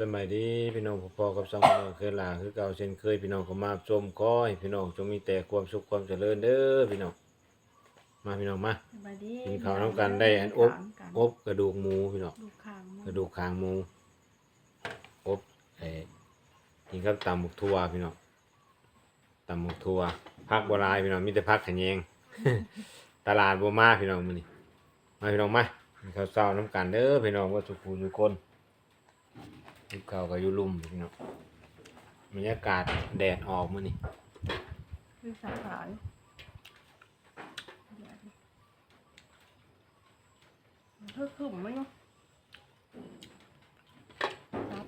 สมัยดีพี่น้องพอๆกับสองพี่น้องเคยลาคือเก่าเช่นเคยพี่น้องก็มาชมขอให้พี่น้องจงมีแต่ความสุขความเจริญเด้อพี่น้องมาพี่น้องมาสบายดีกินข้าวน้ำกันได้อันอบกันอบกระดูกหมูพี่น้องดูข้างกระดูกคางหมูอบไอ้กินกับตำหมกทั่วพี่น้องตำหมกทั่วพักโบราณพี่น้องมีแต่พักขะแยงตลาดบ่มาพี่น้องมื้อนี้มาพี่น้องมากินข้าวเช้าน้ำกันเด้อพี่น้องว่าสุขูทุกคน กินข้าวก็อยู่ลุ่มพี่น้องบรรยากาศแดดออกมื้อนี้คือสาขาเธอขึ้นไหมเนาะครับ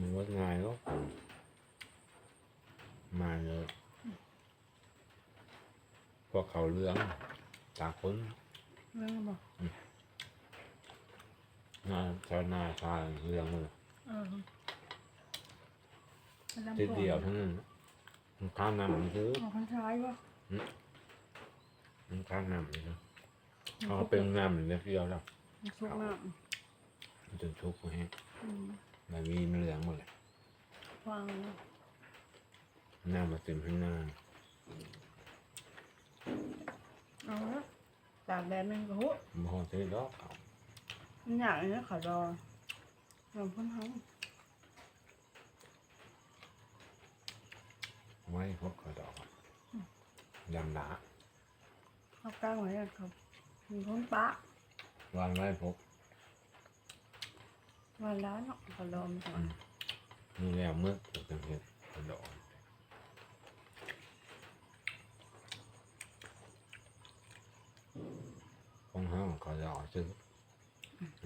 มันว่าง่ายเนาะมาเลยพ วกเขาเรืองตากคนเรื่องบอกหน้าชาวนาชาเรืองเลยเออทีเดียวทั้งนั้นมันข้ามน้ำมันคือของคนชายวะมันข้ามน้ำเลยนะเขาเป็นน้ำเลยเดียวแล้วมันสุกน้มันจนชุกแห้งำอืมมันมีมันเหลืองหมดเลยวางน้ำมาเต็มข้างหน้า เอาละตากแดดมันก็หุมันพอซื้อดอกเอามันอยากเนี่ยเขาดอลองพ่นห้องไว้พวกเขาดอกยำดาเขากลางไว้อะครับมีพ่นปะวางไว้พวกวันละเนาะเขาดอมก่อน นี่แล้วเมื่อเกิดเป็นเหตุเขาด กของห้างเขาดอกซื้อ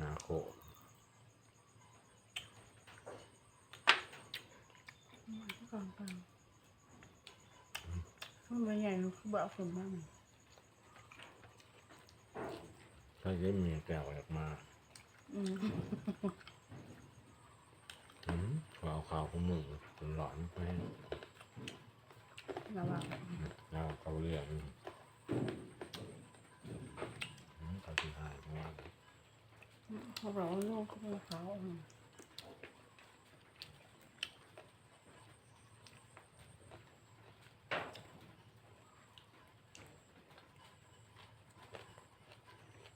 นาโคกอนก่อนมันไมใหญ่มันคือเบาฝนมากเลยถ้าจะมีแก้วออกมาอืมอืมก็เอาข้าวของมือจนหลอนไปแล้วเขาเรียกอืมอืมเขาเราะว่า เขาบอกว่าลูกเขาเป็นเขาอืม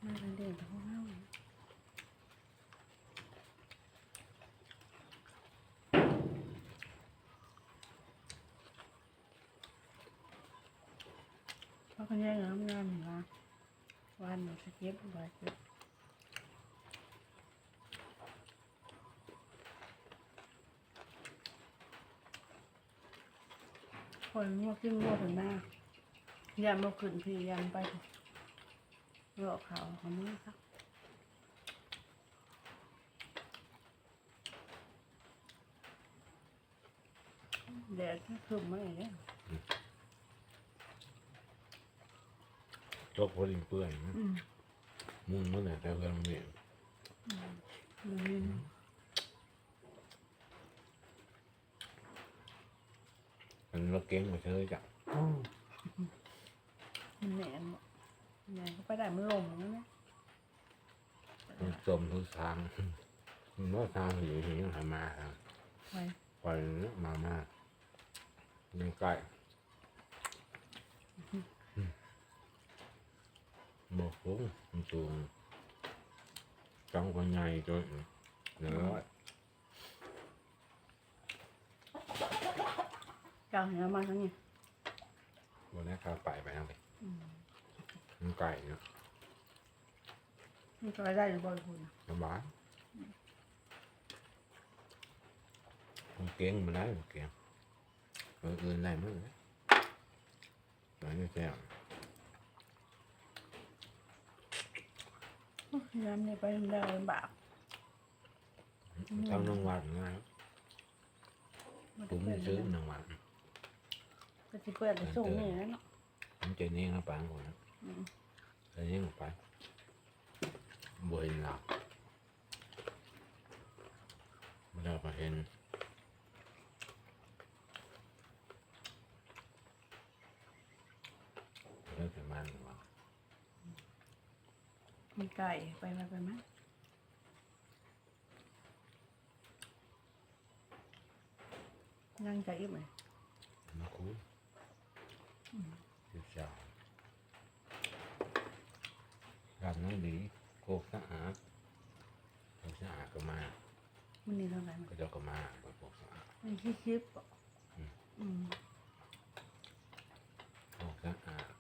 ไม่เป็นเด็กเขาเล่าเพราะคนนี้งามงามเหรอ วันสเก็บไว้คนงวกขึ้นงวกถึงหน้ายันมาขึ้นพี่ยันไปเลาะเขาเขามือครับแดดก็ขึ้นมาอย่างเงี้ย จกพอดีเปื่อยนะอืมมุ่งเมื่อไหร่แต่เพื่อนเนี่ยมันมีมันรถเก๋งมาเชยจ้ะมันแหนนหมดแหนนก็ไปได้มันลมแล้วนะมันจมทุกทางมันว่าทางอยู่ที่ยังหามาทางไปปล่อยมามายังใกล้ บอกฟุ้งมันสูงจังกว่าใหญ่จนเหลือกลางเห็นมาทั้งนี้บนนี้ข้าไปไปทางไปอืมมันไก่เนาะมันก็ได้อยู่บ่อยคุณสบายมันเก่งมาได้มันเก่งเอออื่นได้มั้งเลยหน่อยนี่แซ่บ ยามนี่ไปทำได้ลำบากทำน้องหวานง่ายมันผมเปิไม่ดซื้อเลยน้องหวานก็จะเปิดแต่ส่งนี่แล้วเนาะผมจะเนี้ยงปางคนนะอืมจะเนี้ยงไปบ่เห็นหลับไม่ได้ก็เห็น ไม่เป็นมันหรอก มีไก่ไปมาไปมายังใจอีกไหมมาคุยสิบสองรับน้องดีโคกสะอาดโคกสะอาดก็มามันนี่เท่าไหร่มั้ยก็เจะก็มาโคกสะอาดมันคิดคิดปะอืม โคกสะอาด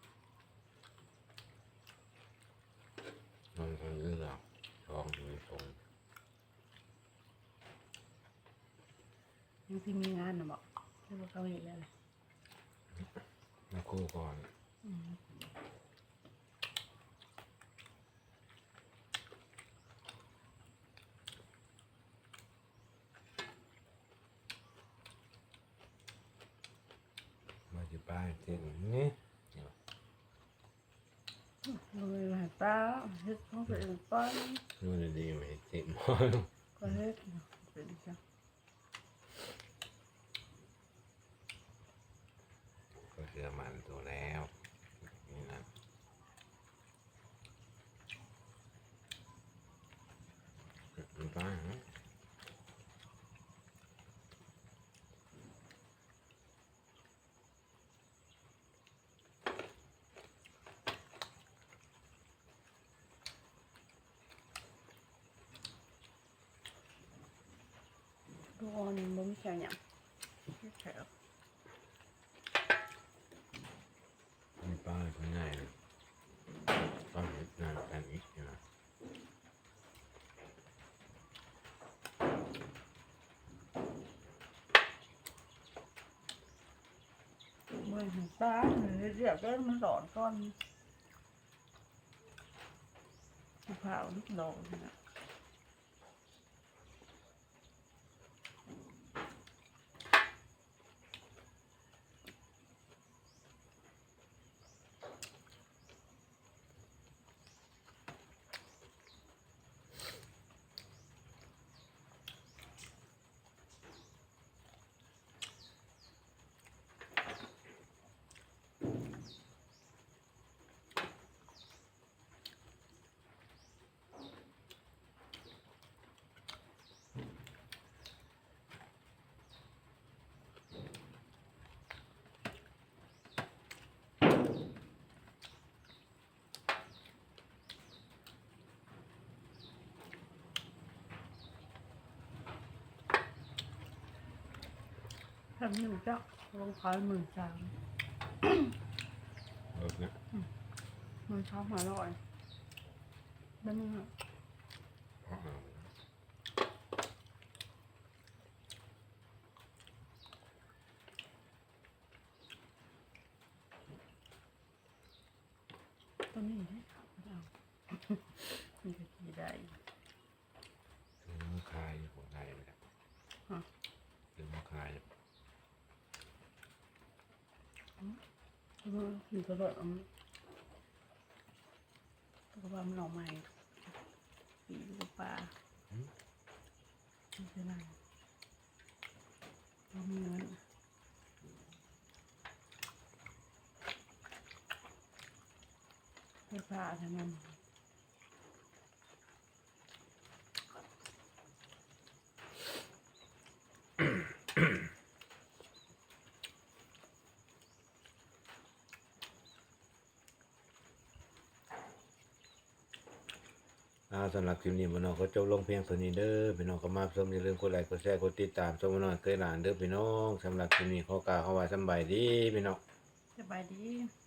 นอนคนเลือกท้องอยู่ในทรงยังที่มีงานนะบอกเรียกว่าเขาเห็นแล้วเลยมาคู่ก่อนอืมมาจะป้ายเส้นนี้ เลยหายป้าเฮ็ดของตัวเองป้อนนู่นดีไหมเส้นหมอก็เฮ็ดเป็นจัง ก็เชื่อมันตัวแล้วนี่นะมันป้าฮะ ทุก คนบ่มีแค่หยังแค่มันป้าก็ง่ายเลยตอนนี้นานกันอีกนะเมื่อหายป้าเรียบได้มันร้อนก่อนมะพร้าวนิดดอกนะ ทำนี่มันจะลงคอยหมื่นสามเลิกนะหมื่นสามอร่อยนั่นน่ะเพราะเอาตัวนี้ได้ไม่เอามันจะกินได้ถึงมือคายอยู่หัวใจเลยครับฮะ ถึงมือคาย มันก็แบบก็ว่ามันหน่อใหม่ปีกปลาไม่ใช่ไหมต้มเนื้อไปปลาใช่ไหมาสำหรับคลิปนี้พี่น้องก็จบลงเพียงเท่านี้เด้อพี่น้องก็มาชมอย่าลืมกดไลค์กดแชร์กดติดตามชมพี่น้องเคยหลานเด้อพี่น้องสำหรับคลิปนี้ขอกล่าวคำว่าสบายดีพี่น้องสบายดี